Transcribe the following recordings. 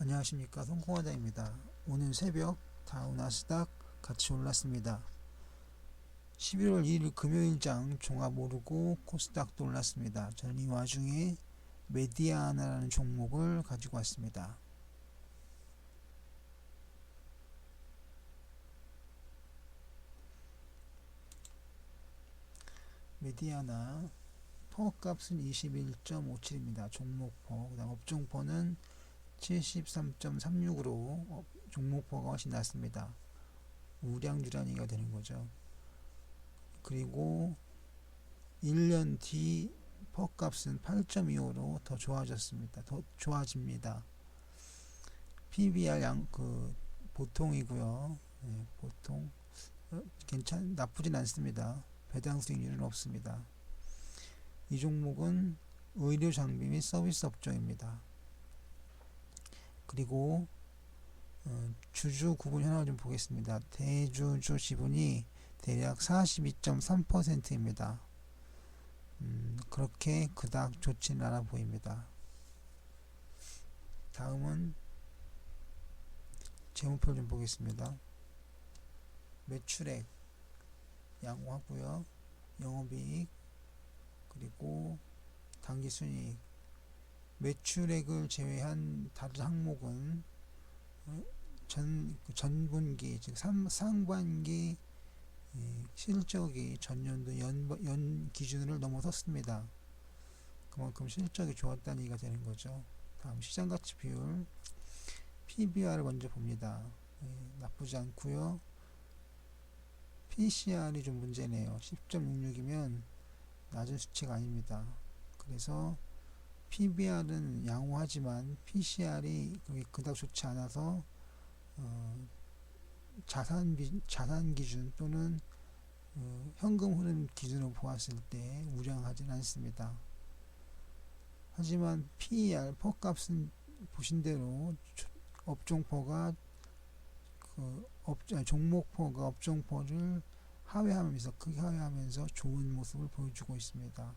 안녕하십니까 송콩화다입니다. 오늘 새벽 다우 나스닥 같이 올랐습니다. 11월 1일 금요일장 종합 오르고 코스닥도 올랐습니다. 저는 이 와중에 메디아나라는 종목을 가지고 왔습니다. 메디아나 퍼 값은 21.57입니다. 종목퍼 그 다음 업종퍼는 73.36으로 종목퍼가 훨씬 낮습니다. 우량주란이가 되는 거죠. 그리고 1년 뒤 퍼값은 8.25로 더 좋아졌습니다. 더 좋아집니다. PBR 양 그 보통이고요. 네, 보통 어, 괜찮 나쁘진 않습니다. 배당 수익률은 없습니다. 이 종목은 의료 장비 및 서비스 업종입니다. 그리고 어, 주주 구분 현황을 좀 보겠습니다. 대주주 지분이 대략 42.3%입니다. 음, 그렇게 그닥 좋지는 않아 보입니다. 다음은 재무표를 좀 보겠습니다. 매출액 양호하고요. 영업이익 그리고 당기순이익 매출액을 제외한 다른 항목은 어, 전 전분기 즉 삼, 상반기 예, 실적이 전년도 연, 연 기준을 넘어섰습니다. 그만큼 실적이 좋았다는 얘기가 되는 거죠. 다음 시장 가치 비율 PBR을 먼저 봅니다. 예, 나쁘지 않고요. PCR이 좀 문제네요. 10.66이면 낮은 수치가 아닙니다. 그래서 PBR은 양호하지만 PCR이 그닥 좋지 않아서 어, 자산 비, 자산 기준 또는 어, 현금 흐름 기준으로 보았을 때 우량하진 않습니다. 하지만 PER 퍼 값은 보신 대로 업종퍼가 그 업, 아니, 종목퍼가 업종퍼를 하회하면서 크게 하회하면서 좋은 모습을 보여주고 있습니다.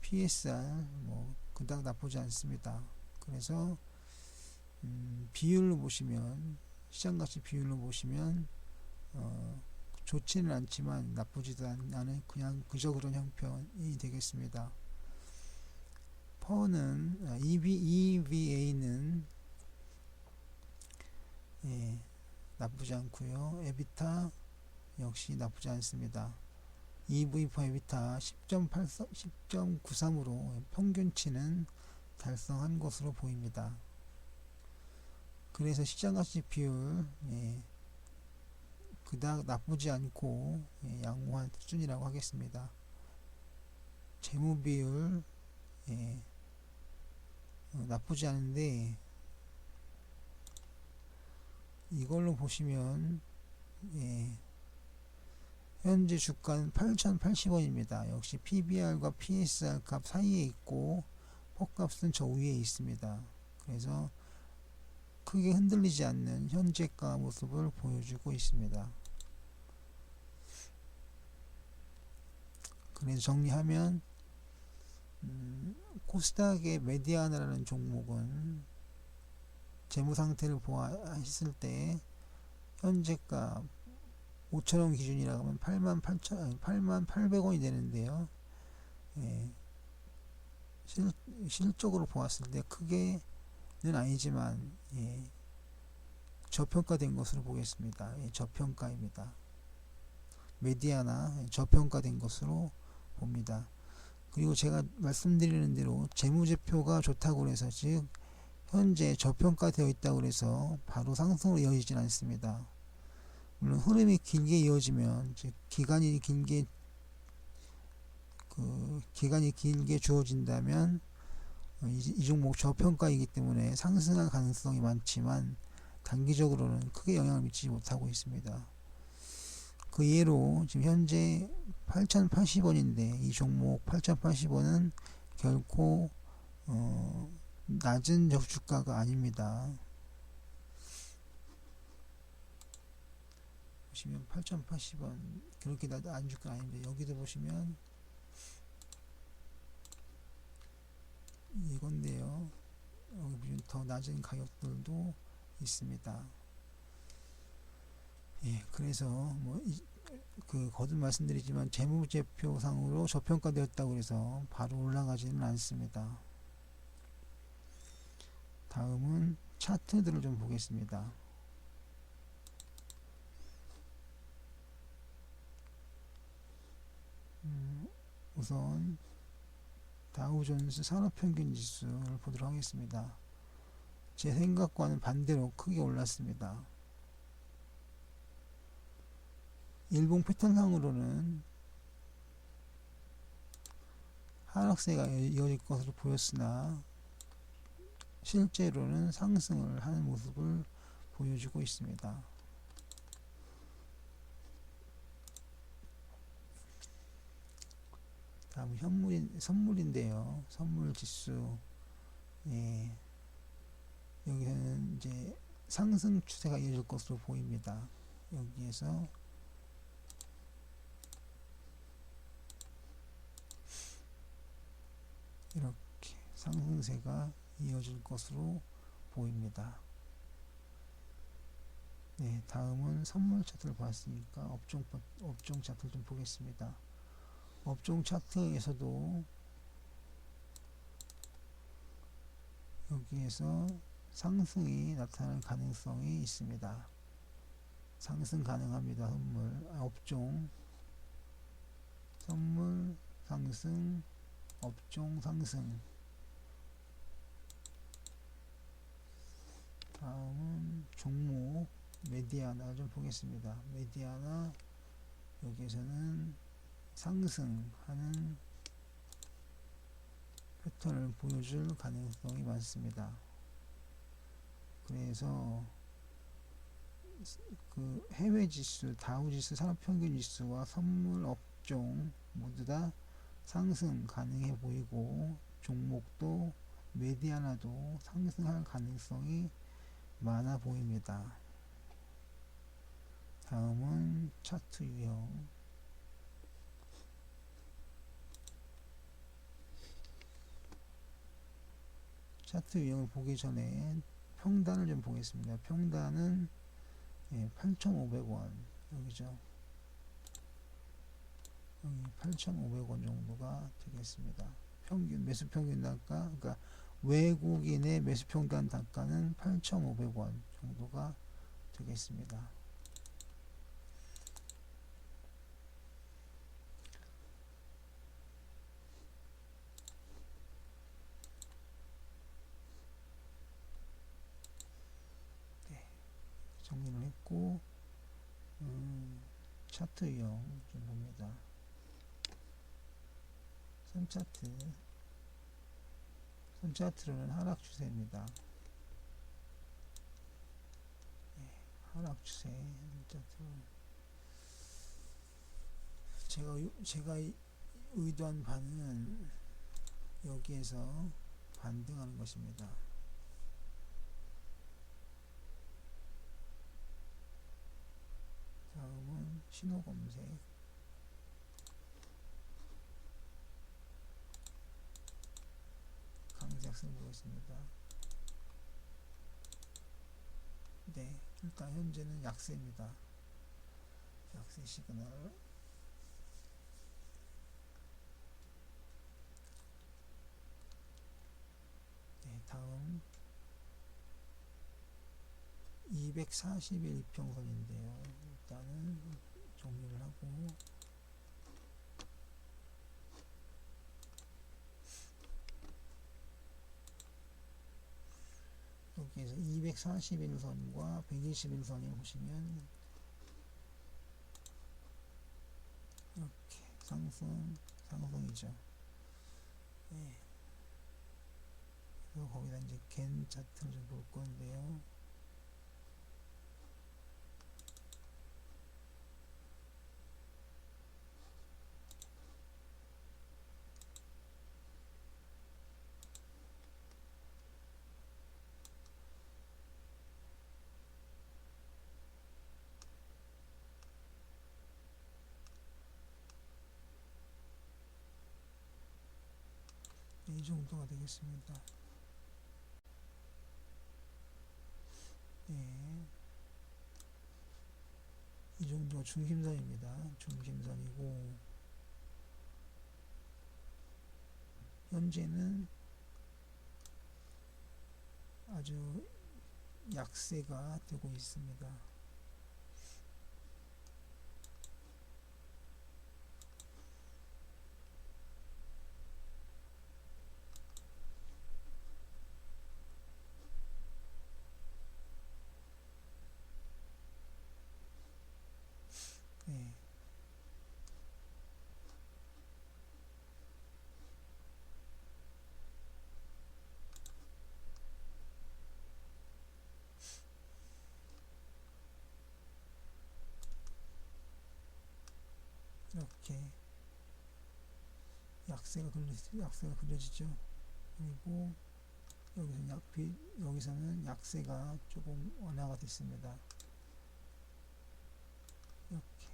PSR 뭐 그닥 나쁘지 않습니다. 그래서 음, 비율로 보시면 시장 가치 비율로 보시면 어, 좋지는 않지만 나쁘지도 않은 그냥 그저 그런 형편이 되겠습니다. 퍼는 아, EV, EVA는 예, 나쁘지 않고요. 에비타 역시 나쁘지 않습니다. EV 퍼 에비타 10.83, 10.93으로 평균치는 달성한 것으로 보입니다. 그래서 시장가치 비율 예, 그닥 나쁘지 않고 예, 양호한 수준이라고 하겠습니다. 재무 비율 예, 어, 나쁘지 않은데 이걸로 보시면 예, 현재 주가는 8,080원입니다. 역시 PBR과 PSR 값 사이에 있고 퍼값은 저 위에 있습니다. 그래서 크게 흔들리지 않는 현재가 모습을 보여주고 있습니다. 그래서 정리하면 음, 코스닥의 메디아나라는 종목은 재무 상태를 보았을 때 현재가 5천원 기준이라고 하면 8만 8천 8만 800원이 되는데요. 예, 실, 실적으로 보았을 때 크게는 아니지만 예, 저평가된 것으로 보겠습니다. 예, 저평가입니다. 메디아나 저평가된 것으로 봅니다. 그리고 제가 말씀드리는 대로 재무제표가 좋다고 해서 즉 현재 저평가되어 있다고 해서 바로 상승으로 이어지진 않습니다. 물론 흐름이 길게 이어지면 즉 기간이 길게 그 기간이 길게 주어진다면 어, 이, 이 종목 저평가이기 때문에 상승할 가능성이 많지만 단기적으로는 크게 영향을 미치지 못하고 있습니다. 그 예로 지금 현재 8,080원인데 이 종목 8,080원은 결코 어, 낮은 저주가가 아닙니다. 보시면 8,080원 그렇게 낮은 주가 아닌데 여기도 보시면 이건데요. 여기 보시면 더 낮은 가격들도 있습니다. 예, 그래서 뭐 그 거듭 말씀드리지만 재무제표상으로 저평가되었다고 해서 바로 올라가지는 않습니다. 다음은 차트들을 좀 보겠습니다. 음, 우선 다우존스 산업평균 지수를 보도록 하겠습니다. 제 생각과는 반대로 크게 올랐습니다. 일봉 패턴상으로는 하락세가 이어질 것으로 보였으나 실제로는 상승을 하는 모습을 보여주고 있습니다. 다음 현물인 선물인데요. 선물 지수 예. 여기서는 이제 상승 추세가 이어질 것으로 보입니다. 여기에서 이렇게 상승세가 이어질 것으로 보입니다. 네, 다음은 선물 차트를 봤으니까 업종 업종 차트를 좀 보겠습니다. 업종 차트에서도 여기에서 상승이 나타날 가능성이 있습니다. 상승 가능합니다. 선물 아, 업종 선물 상승 업종 상승 다음은 종목 메디아나 좀 보겠습니다. 메디아나 여기에서는 상승하는 패턴을 보여줄 가능성이 많습니다. 그래서 그 해외 지수, 다우 지수, 산업 평균 지수와 선물 업종 모두 다 상승 가능해 보이고 종목도 메디아나도 상승할 가능성이 많아 보입니다. 다음은 차트 유형 차트 유형을 보기 전에 평단을 좀 보겠습니다. 평단은 예, 8,500원 여기죠. 여기 8,500원 정도가 되겠습니다. 평균 매수 평균 단가 그러니까 외국인의 매수 평단 단가는 8,500원 정도가 되겠습니다. 했고 음, 차트 유형 좀 봅니다. 선차트 선차트로는 하락 추세입니다. 네, 하락 추세 선차트 제가 제가 의도한 바는 여기에서 반등하는 것입니다. 다음은 신호 검색 강제학생 보겠습니다. 네, 일단 현재는 약세입니다. 약세 시그널 네, 다음 241 이평선인데요. 일단은 하고 여기에서 241선과 121선을 보시면 이렇게 상승 상승이죠. 네. 그리고 거기다 이제 겐 차트를 좀볼 건데요. 이 정도가 되겠습니다. 예. 이 정도가 중심선입니다. 중심선이고 현재는 아주 약세가 되고 있습니다. 이렇게 약세가 그려 약세가 그려지죠. 그리고 여기서 약비 여기서는 약세가 조금 완화가 됐습니다. 이렇게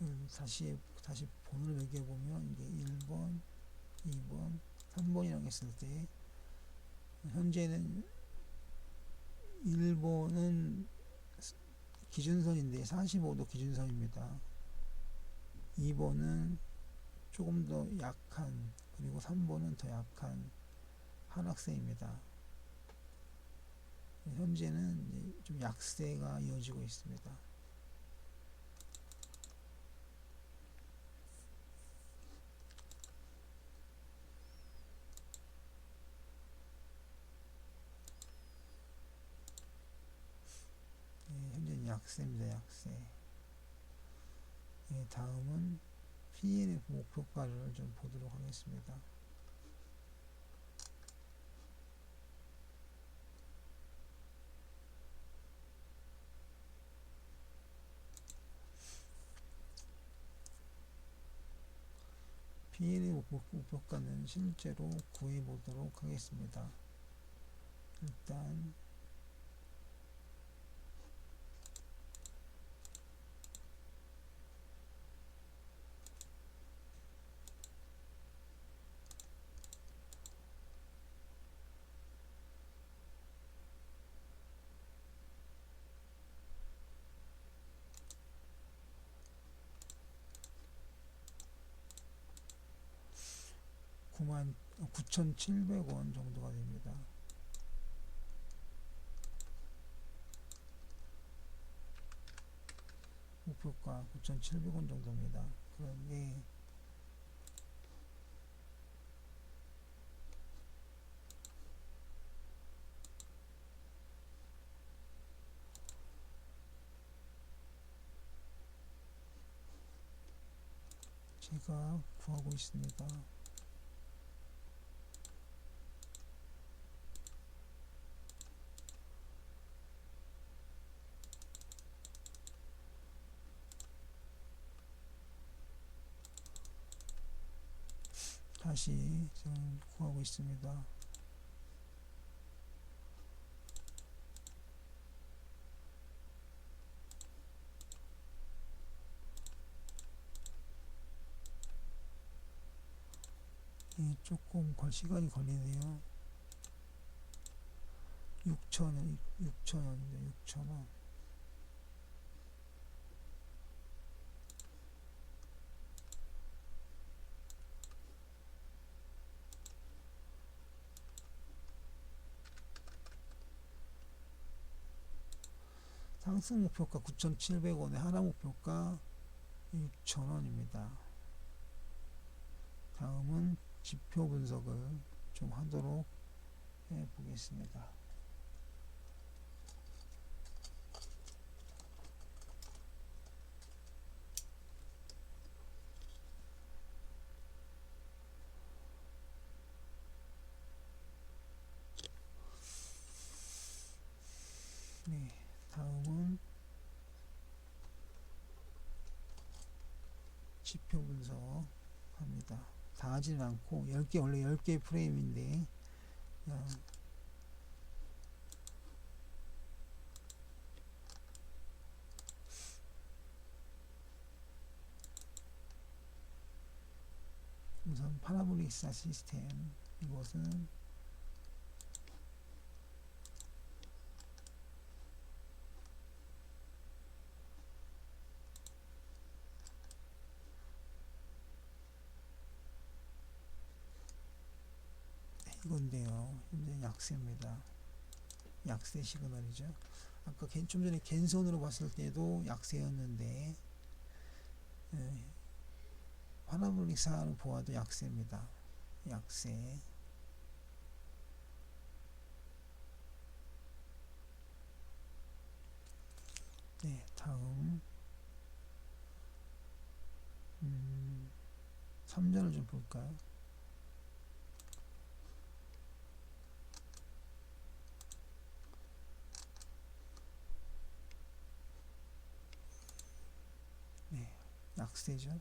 음, 다시 다시 번호를 매겨 보면 이게 1번, 2번, 3번이라고 했을 때 현재는 1번은 기준선인데 45도 기준선입니다. 2번은 조금 더 약한 그리고 3번은 더 약한 한 학세입니다. 현재는 이제 좀 약세가 이어지고 있습니다. 네, 현재는 약세입니다. 약세. 네, 다음은 PNF 목표가를 좀 보도록 하겠습니다. PNF 목표가는 실제로 구해 보도록 하겠습니다. 일단 9만 9,700원 정도가 됩니다. 목표가 9,700원 정도입니다. 그런데 제가 구하고 있습니다. 다시 지금 구하고 있습니다. 이 조금 걸 시간이 걸리네요. 6천원, 6천원입니다. 6천원. 상승 목표가 9,700원에 하락 목표가 6,000원입니다. 다음은 지표 분석을 좀 하도록 해 보겠습니다. 네, 다음은 지표 분석합니다. 다 하지는 않고 10개 원래 10개 프레임인데 그냥 우선 파라볼릭사 시스템 이것은 이건데요. 현재 약세입니다. 약세 시그널이죠. 아까 겐- 좀 전에 겐선으로 봤을 때도 약세였는데 예, 파라볼릭사를 보아도 약세입니다. 약세. 네, 다음 음, 3전을 좀 볼까요? 네, 약세죠.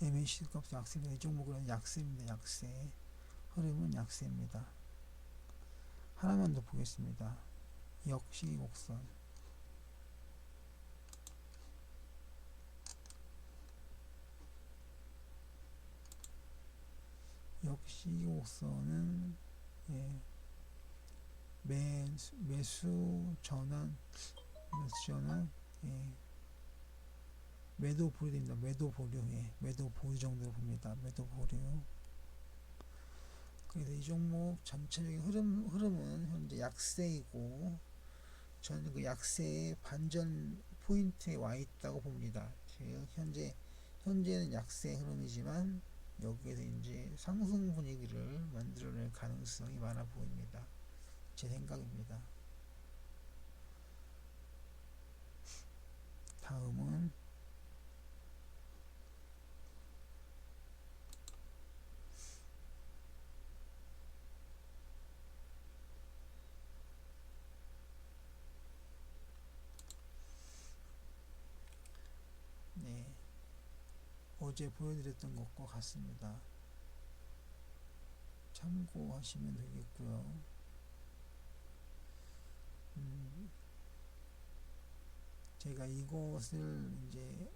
MAC 값도 약세입니다. 이 종목은 약세입니다. 약세. 흐름은 약세입니다. 하나만 더 보겠습니다. 역시 곡선. 역시 곡선은 예, 매수, 매수 전환 매수 전환 예, 매도 보류 됩니다. 매도 보류 예, 매도 보류 정도로 봅니다. 매도 보류 그래서 이 종목 전체적인 흐름, 흐름은 현재 약세이고 저는 그 약세의 반전 포인트에 와 있다고 봅니다. 즉 현재 현재는 약세 흐름이지만 여기에서 이제 상승 분위기를 만들어낼 가능성이 많아 보입니다. 제 생각입니다. 다음은 네, 어제 보여드렸던 것과 같습니다. 참고하시면 되겠고요. 음, 제가 이것을 이제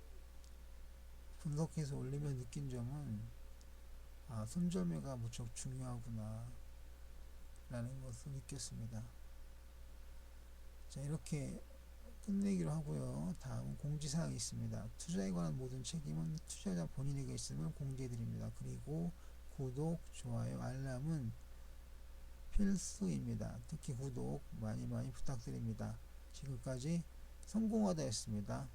분석해서 올리면 느낀 점은 아, 손절매가 무척 중요하구나 라는 것을 느꼈습니다. 자, 이렇게 끝내기로 하고요. 다음 공지사항이 있습니다. 투자에 관한 모든 책임은 투자자 본인에게 있음을 공지해드립니다. 그리고 구독, 좋아요, 알람은 필수입니다. 특히 구독 많이 많이 부탁드립니다. 지금까지 성공하다였습니다.